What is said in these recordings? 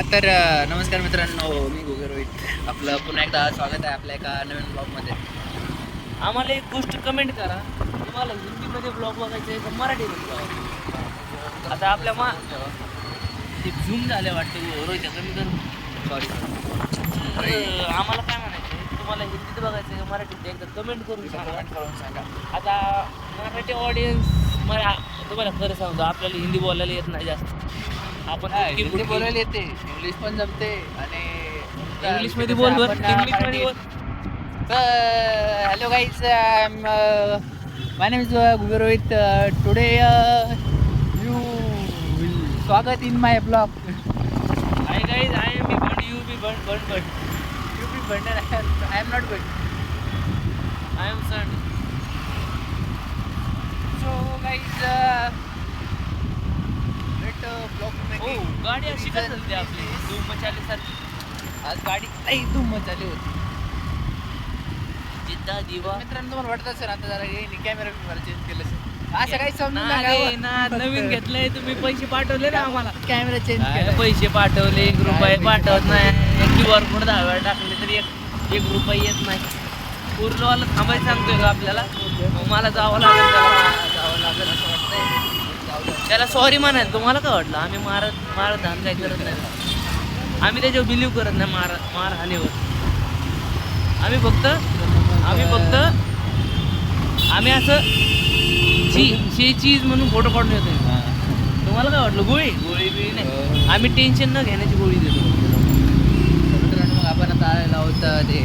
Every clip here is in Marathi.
तर नमस्कार मित्रांनो मी गुगे रोहित. आपलं पुन्हा एकदा स्वागत आहे आपल्या एका नवीन ब्लॉगमध्ये. आम्हाला एक गोष्ट कमेंट करा. तुम्हाला हिंदीमध्ये ब्लॉग बघायचं आहे का मराठीमध्ये ब्लॉग आता आपल्या मा ते झूम झाले वाटते. रोहित कमी कर. सॉरी तर आम्हाला काय म्हणायचं आहे? तुम्हाला हिंदीत बघायचं आहे का मराठीत? एकदा कमेंट करून सांगा. करून सांगा. आता मराठी ऑडियन्स मला तुम्हाला खरं सांगतो आपल्याला हिंदी बोलायला येत नाही जास्त. आपण इतकी हिंदी बुडकी- बोलायला येते इंग्लिश पण जमते आणि इंग्लिशमध्ये बोल बरं इंग्लिशमध्ये बोल hello guys my name is Guge Rohit today you स्वागत in my blog I guys I am B बंड यू बी बंड बंड बंड यू बी बंडर आय एम नॉट बंड I am son so guys let blog हो गाडी अशी का चालते आपली? धूम मचाली सारखी. आज गाडी नाही धूम मचाली होती. जिद्दा दिवा. मित्रांनो तुम्हाला वाटत असेल आता जरा कॅमेरा बिमेरा चेंज केलं असेल. असं काही समजून नाही ना नवीन घेतलंय तुम्ही पैसे पाठवले ना आम्हाला. कॅमेरा चेंज काय केला. पैसे पाठवले एक रुपये काय पाठवत नाही. एक क्यू आर कोड दहा वेळा टाकले तरी एक एक रुपये येत नाही. पूर्णवाला थांबायचं सांगतोय का आपल्याला? मग मला जावं लागेल जावं लागेल. असं. त्याला सॉरी म्हणाल तुम्हाला काय वाटलं? आम्ही मारत मारत हाण काही करत नाही. आम्ही त्याच्यावर बिलीव करत नाही मार मार हानीवर. आम्ही फक्त आम्ही फक्त आम्ही असं ची शी चीज म्हणून फोटो काढून येतो. तुम्हाला काय वाटलं? गोळी? गोळी बिळी नाही. आम्ही टेन्शन न घेण्याची गोळी देतो. मग आपण आता आलेलो आहोत ते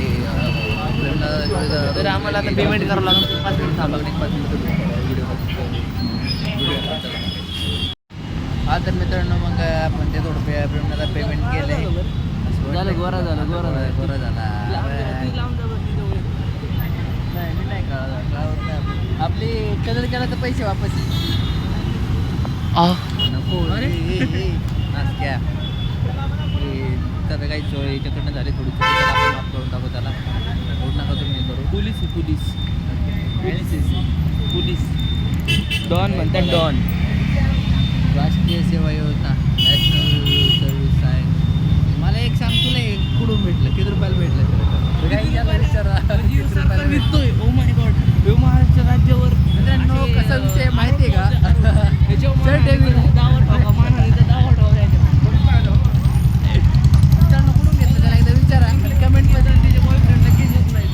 तर आम्हाला आता पेमेंट करावं लागेल. पाच मिनिट थांबा एक पाच मिनिटं व्हिडिओ हा तर मित्रांनो मग आपण ते थोडं पे पेमेंटला पेमेंट केलं झालं, गोरा झालं, गोरा झालं. गोरा झाला. नाही मी नाही नाही आपली. कलर केला तर पैसे वापस नको. नासक्या. त्याचं काही याच्याकडनं झाली थोडी आपण माफ करून टाकू त्याला. होत नका तुम्ही करू. पोलीस आहे, पोलीस पोलीस. डॉन म्हणतात डॉन. राष्ट्रीय सेवा योजना नॅशनल सर्व्हिस आहे मला एक सांग तुला एक कुठून भेटलं? किती रुपयाला भेटलं? तर काही विचारा किती रुपयाला भेटलं? विकतोय ओ माय गॉड हे महाराष्ट्र राज्यावर मित्रांनो, असे, कसा विषय आहे माहिती आहे का? याच्यावर Sir David. मानहानीचा दावा ठोका, मानहानीचा दावा ठोका याच्यावर. मित्रांनो कुठून घेतलं त्याला एकदा विचारा कमेंटमध्ये तिचे boyfriend लगेच येत नाही.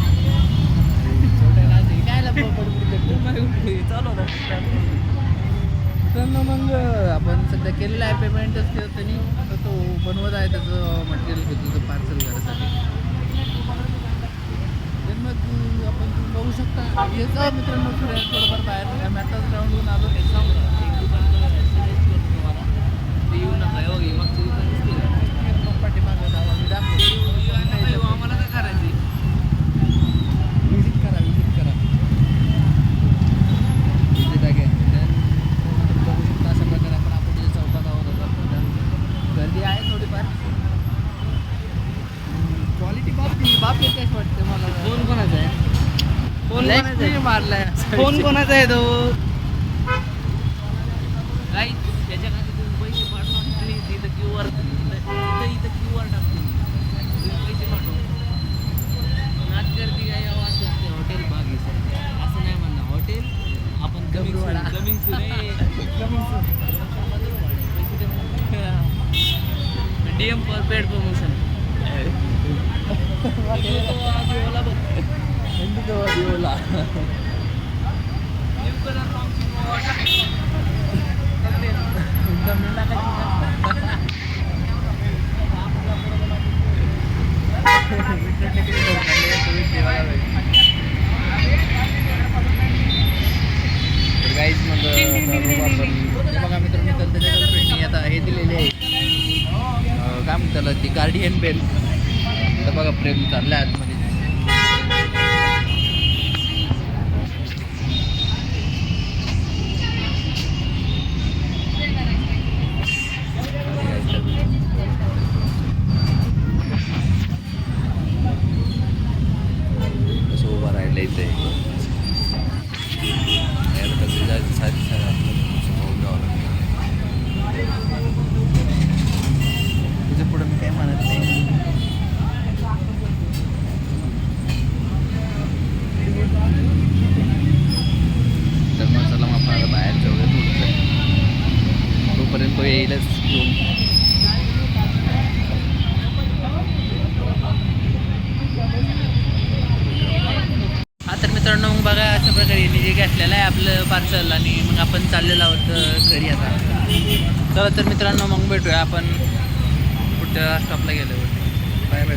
काय ला बडबड करतो? ओ my God, चालू होता. मग आपण सध्या केलेलं आहे पेमेंटच केलं त्यांनी तर तो बनवत आहे त्याचं मटेरियल घेतो तो पार्सल घरासाठी. तर मग आपण बघू शकता. याचा मित्रांनो फिरायला थोडंफार बाहेर आम्ही आताच ग्राउंडवरून आलो. एक दुकान बघा, suggest करतो तुम्हाला. ते येऊ नका, हे मागचं पाठीमागं जाऊ आम्ही दाखवू येऊ नका, येऊ, आम्हाला काय करायचंय? विजिट करा विजिट करा विजिट आहे तुम्ही बघू शकता अशा प्रकारे आपण आपण चौकात आहोत आता सध्या. गर्दी आहे थोडीफार क्वालिटी बाप बाप येतेच वाटते मला फोन कोणाचा आहे फोन Leg कोणाचा आहे? spin मारलाय. फोन कोणाचा आहे तो? काही त्याच्याखाली तुम्ही पैसे पाठवा. आणि तिथं क्यू आर इथं इथं क्यू आर टाकतो. तुम्ही पैसे पाठवा. नाच करते काय असं असते. हॉटेल बाग असं नाही म्हणणं हॉटेल आपण कमी डबरूवाडा. कमी डीएम पर पेड प्रमोशन. ओला गाईज मग बघा मित्रांनो तर आता हे दिलेले आहे. काय म्हणतात ती गार्डियन बेल तर बघा प्रेम चालला आहे आतमध्ये. कसं जायचं साधी साधे पुढं मी काय म्हणत नाही तर मग चला मग आपल्याला बाहेर जेवढे आहे तोपर्यंत तो येईलच दोन तर मित्रांनो मग बघा अशा प्रकारे भेटलेलं आहे आपलं पार्सल आणि मग आपण चाललेलो आहोत घरी आता. चला तर मित्रांनो मग भेटूया. आपण कुठं स्टॉपला गेलो बाय बाय